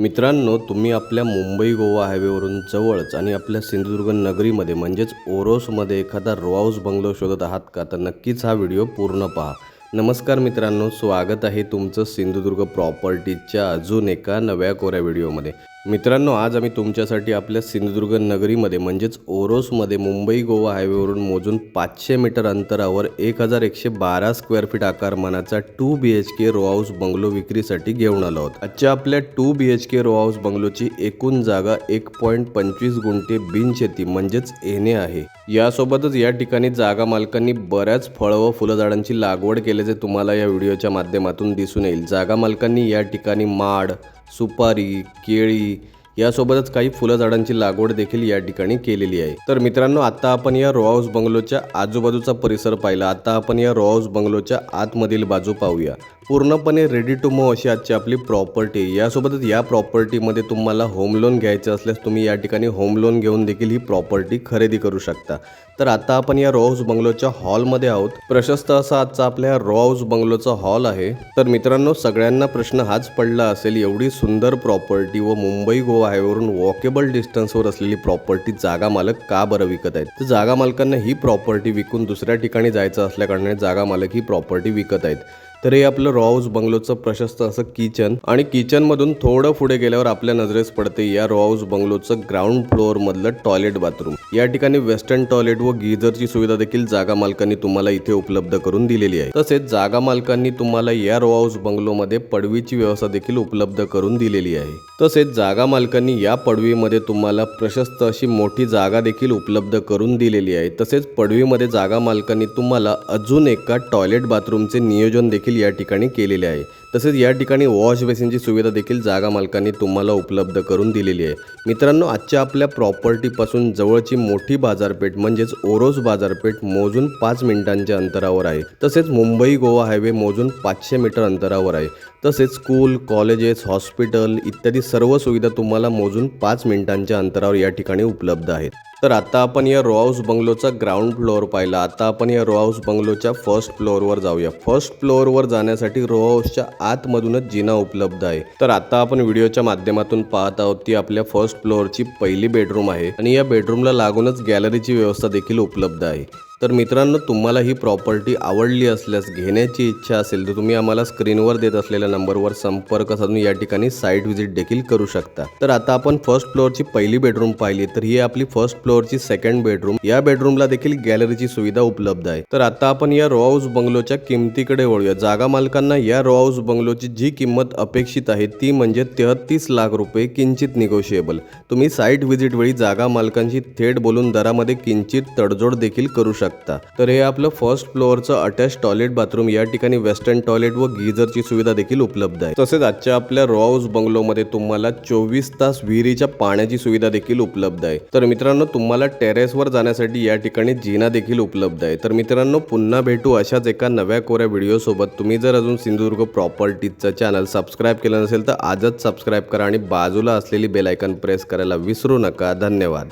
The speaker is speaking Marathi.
मित्रांनो तुम्ही आपल्या मुंबई गोवा हायवेवरून जवळच आणि आपल्या सिंधुदुर्ग नगरीमध्ये म्हणजेच ओरोसमध्ये एखादा रो हाऊस बंगलो शोधत आहात का? तर नक्कीच हा व्हिडिओ पूर्ण पहा. नमस्कार मित्रांनो स्वागत आहे तुमचं सिंधुदुर्ग प्रॉपर्टीच्या अजून एका नव्या कोऱ्या व्हिडिओमध्ये मित्रांनो आज आम्ही तुमच्यासाठी आपल्या सिंधुदुर्ग नगरीमध्ये म्हणजेच ओरोसमध्ये मुंबई गोवा हायवेवरून मोजून पाचशे मीटर अंतरावर एक हजार एकशे बारा square feet आकारमानाचा two B H K row house bungalow विक्रीसाठी घेऊन आलो आहोत. आजच्या आपल्या two B H K row house बंगलोची एकूण जागा एक पॉईंट पंचवीस गुंठे बिनशेती म्हणजेच येणे आहे. यासोबतच या ठिकाणी जागा मालकांनी बऱ्याच फळं व फुलझाडांची लागवड केल्याचे तुम्हाला या व्हिडिओच्या माध्यमातून दिसून येईल. जागा मालकांनी या ठिकाणी माड सुपारी केळी यासोबतच काही फुलं झाडांची लागवड देखील या ठिकाणी केलेली आहे. तर मित्रांनो आता आपण या रो हाऊस बंगलोच्या आजूबाजूचा परिसर पाहिला. आता आपण या रो हाऊस बंगलोच्या आतमधील बाजू पाहूया. पूर्णपणे रेडी टू मूव्ह अशी आजची आपली प्रॉपर्टी यासोबतच या प्रॉपर्टीमध्ये तुम्हाला होम लोन घ्यायचं असल्यास तुम्ही या ठिकाणी होम लोन घेऊन देखील ही प्रॉपर्टी खरेदी करू शकता. तर आता आपण या रो हाऊस बंगलोच्या हॉलमध्ये आहोत. प्रशस्त असा आजचा आपल्या रो हाऊस बंगलोचा हॉल आहे. तर मित्रांनो सगळ्यांना प्रश्न हाच पडला असेल एवढी सुंदर प्रॉपर्टी व मुंबई गोवा हायवेवरून वॉकेबल डिस्टन्सवर असलेली प्रॉपर्टी जागा मालक का बरं विकत आहेत? तर जागा मालकांना ही प्रॉपर्टी विकून दुसऱ्या ठिकाणी जायचं असल्याकारणाने जागा मालक ही प्रॉपर्टी विकत आहेत. तर हे आपलं रॉ हाऊस बंगलोचं प्रशस्त असं किचन आणि किचन मधून थोडं पुढे गेल्यावर आपल्या नजरेस पडते या रॉ हाऊस बंगलोचं ग्राउंड फ्लोअर मधलं टॉयलेट बाथरूम या ठिकाणी वेस्टर्न टॉयलेट व गीझरची सुविधा देखील जागा मालकांनी तुम्हाला इथे उपलब्ध करून दिलेली आहे. तसेच जागा मालकांनी तुम्हाला या रो हाऊस बंगलोमध्ये पडवीची व्यवस्था देखील उपलब्ध करून दिलेली आहे. तसेच जागा मालकांनी या पडवीमध्ये तुम्हाला प्रशस्त अशी मोठी जागा देखील उपलब्ध करून दिलेली आहे. तसेच पडवीमध्ये जागा मालकांनी तुम्हाला अजून एका टॉयलेट बाथरूमचे नियोजन देखील या ठिकाणी केलेले आहे. तसेच या ठिकाणी वॉश बेसिनची सुविधा देखील जागा मालकांनी तुम्हाला उपलब्ध करून दिलेली आहे. मित्रांनो आजच्या आपल्या प्रॉपर्टीपासून जवळची मोठी बाजारपेठ म्हणजेच ओरोस बाजारपेठ मोजून पाच मिनिटांच्या अंतरावर आहे. तसेच मुंबई गोवा हायवे मोजून पाचशे मीटर अंतरावर आहे. तसेच स्कूल कॉलेजेस हॉस्पिटल इत्यादी सर्व सुविधा तुम्हाला मोजून पाच मिनिटांच्या अंतरावर या ठिकाणी उपलब्ध आहेत. तर आता आपण या रो हाऊस बंगलोचा ग्राउंड फ्लोअर पाहिला. आता आपण या रो हाऊस बंगलोच्या फर्स्ट फ्लोअरवर जाऊया. फर्स्ट फ्लोअरवर जाण्यासाठी रो हाऊसच्या आतमधूनच जिना उपलब्ध आहे. तर आता आपण व्हिडिओच्या माध्यमातून पाहत आहोत ती आपल्या फर्स्ट फ्लोअरची पहिली बेडरूम आहे. आणि या बेडरूमला लागूनच गॅलरीची व्यवस्था देखील उपलब्ध आहे. तर मित्रांनो तुम्हाला ही प्रॉपर्टी आवडली असल्यास घेण्याची इच्छा असेल तर तुम्ही आम्हाला स्क्रीनवर देत असलेल्या नंबरवर संपर्क साधून या ठिकाणी साईट व्हिजिट देखील करू शकता. तर आता आपण फर्स्ट फ्लोअरची पहिली बेडरूम पाहिली तर ही आपली फर्स्ट फ्लोअरची सेकंड बेडरूम या बेडरूमला देखील गॅलरीची सुविधा उपलब्ध आहे. तर आता आपण या रो हाऊस बंगलोच्या किमतीकडे वळूया. जागा मालकांना या रो हाऊस बंगलोची जी किंमत अपेक्षित आहे ती म्हणजे तेहतीस लाख रुपये किंचित निगोशिएबल तुम्ही साईट व्हिजिट वेळी जागा मालकांशी थेट बोलून दरामध्ये किंचित तडजोड देखील करू शकता. तर हे आपलं फर्स्ट फ्लोअरचं अटॅच टॉयलेट बाथरूम या ठिकाणी वेस्टर्न टॉयलेट व गीझरची सुविधा देखील उपलब्ध आहे. तसेच आजच्या आपल्या रॉ हाऊस बंगलोमध्ये तुम्हाला चोवीस तास विहिरीच्या पाण्याची सुविधा देखील उपलब्ध आहे. तर मित्रांनो तुम्हाला टेरेसवर जाण्यासाठी या ठिकाणी जिना देखील उपलब्ध आहे. तर मित्रांनो पुन्हा भेटू अशाच एका नव्या कोऱ्या व्हिडिओसोबत तुम्ही जर अजून सिंधुदुर्ग प्रॉपर्टीचं चॅनल सबस्क्राईब केलं नसेल तर आजच सबस्क्राईब करा आणि बाजूला असलेली बेल आयकन प्रेस करायला विसरू नका. धन्यवाद.